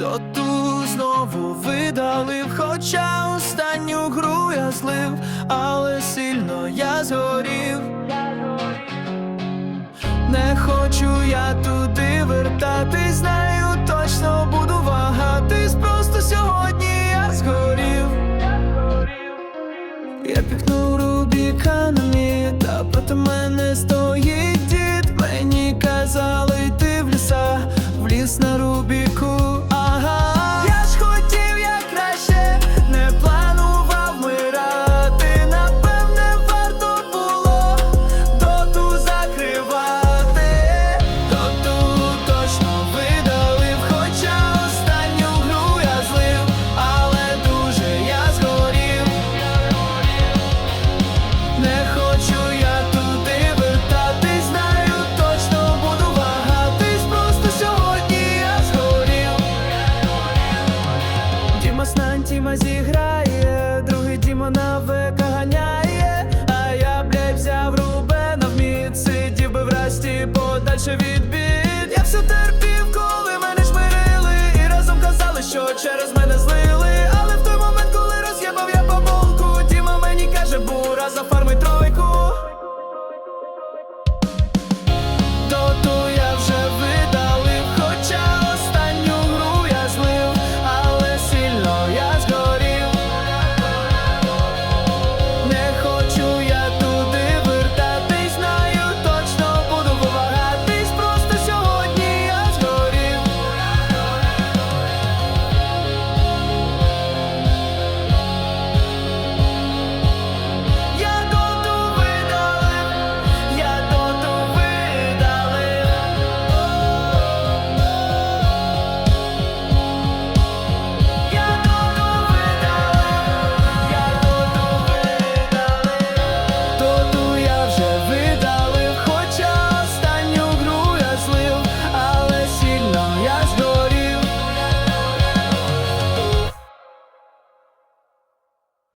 Доту знову видалив, хоча останню гру я злив, але сильно я згорів. Не хочу я туди вертатись, знаю, точно буду вагатись. Просто сьогодні я згорів. Я пікнув Рубіка на та проти мене стоїть дід. Мені казали подальше від бід. Я все терпів, коли мене шмирили, і разом казали, що через мене